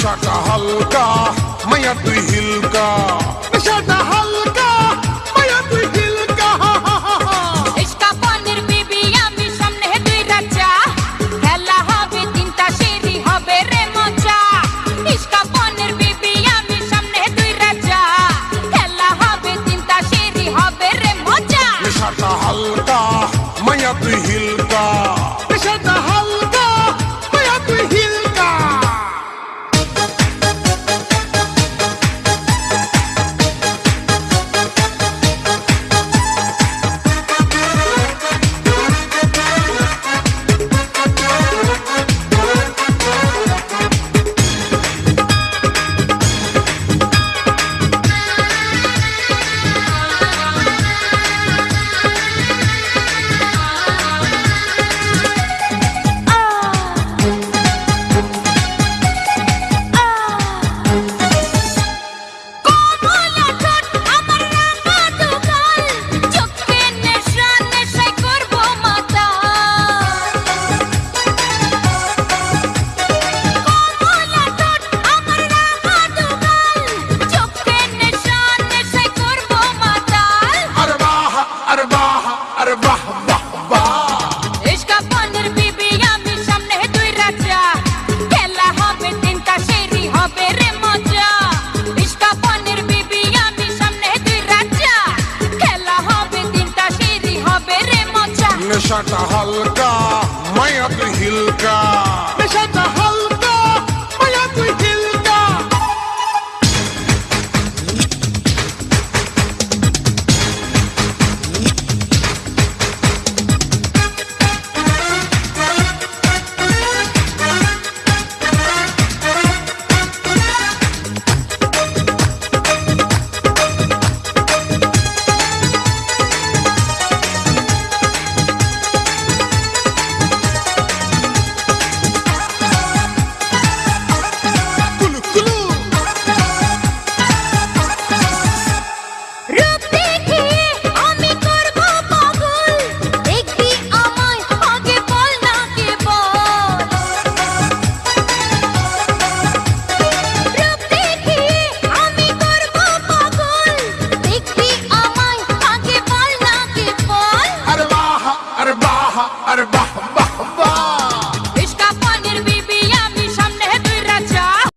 नशा का हल्का मैं अब हिलका বাহ বাহ বাহ নেশাটা হালকা মায়াতে হিলকা Bahama, out of Bahama.